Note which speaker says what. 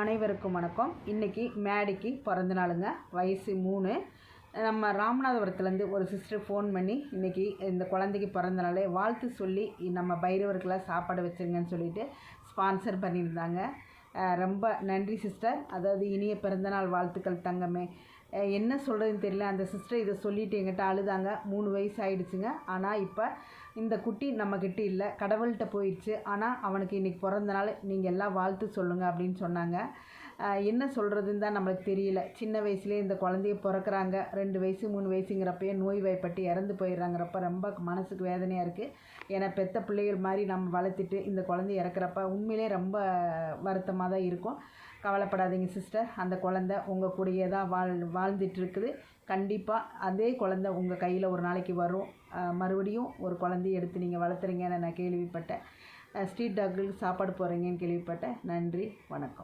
Speaker 1: அனைவருக்கும் வணக்கம். இன்றைக்கி மேடிக்கு பிறந்த நாளுங்க. வயசு மூணு. நம்ம ராமநாதபுரத்துலேருந்து ஒரு சிஸ்டர் ஃபோன் பண்ணி இன்றைக்கி இந்த குழந்தைக்கு பிறந்த நாளே வாழ்த்து சொல்லி நம்ம பைரவருக்கெல்லாம் சாப்பாடு வச்சுருங்கன்னு சொல்லிட்டு ஸ்பான்சர் பண்ணியிருந்தாங்க. ரொம்ப நன்றி சிஸ்டர் அதாவது இனிய பிறந்தநாள் வாழ்த்துக்கள் தங்கமே. என்ன சொல்கிறதுன்னு தெரியல. அந்த சிஸ்டர் இதை சொல்லிவிட்டு எங்கிட்ட அழுதாங்க. மூணு வயசு ஆயிடுச்சுங்க. ஆனால் இப்போ இந்த குட்டி நம்மக்கிட்ட இல்லை. கடவுள்கிட்ட போயிடுச்சு. ஆனால் அவனுக்கு இன்றைக்கி பிறந்தநாள். நீங்கள் எல்லாம் வாழ்த்து சொல்லுங்கள் அப்படின்னு சொன்னாங்க. என்ன சொல்கிறதுன்னு தான் நம்மளுக்கு தெரியல. சின்ன வயசுலேயே இந்த குழந்தைய பிறக்கறாங்க. ரெண்டு வயசு மூணு வயசுங்கிறப்பயே நோய் வாய்ப்பட்டு இறந்து போயிடுறாங்கிறப்ப ரொம்ப மனசுக்கு வேதனையாக இருக்குது ஏன்னா பெத்த பிள்ளைகள் மாதிரி நம்ம வளர்த்துட்டு இந்த குழந்தை இறக்குறப்ப உண்மையிலே ரொம்ப வருத்தமாக தான் இருக்கும். கவலைப்படாதீங்க சிஸ்டர் அந்த குழந்தை உங்கள் கூடயே தான் வாழ் வாழ்ந்துட்டுருக்குது. கண்டிப்பாக அதே குழந்தை உங்கள் கையில் ஒரு நாளைக்கு வரும். மறுபடியும் ஒரு குழந்தைய எடுத்து நீங்கள் வளர்த்துறீங்கன்னு நான் கேள்விப்பட்டேன். ஸ்ட்ரீட் டாக்டருக்கு சாப்பாடு போகிறீங்கன்னு கேள்விப்பட்டேன். நன்றி வணக்கம்.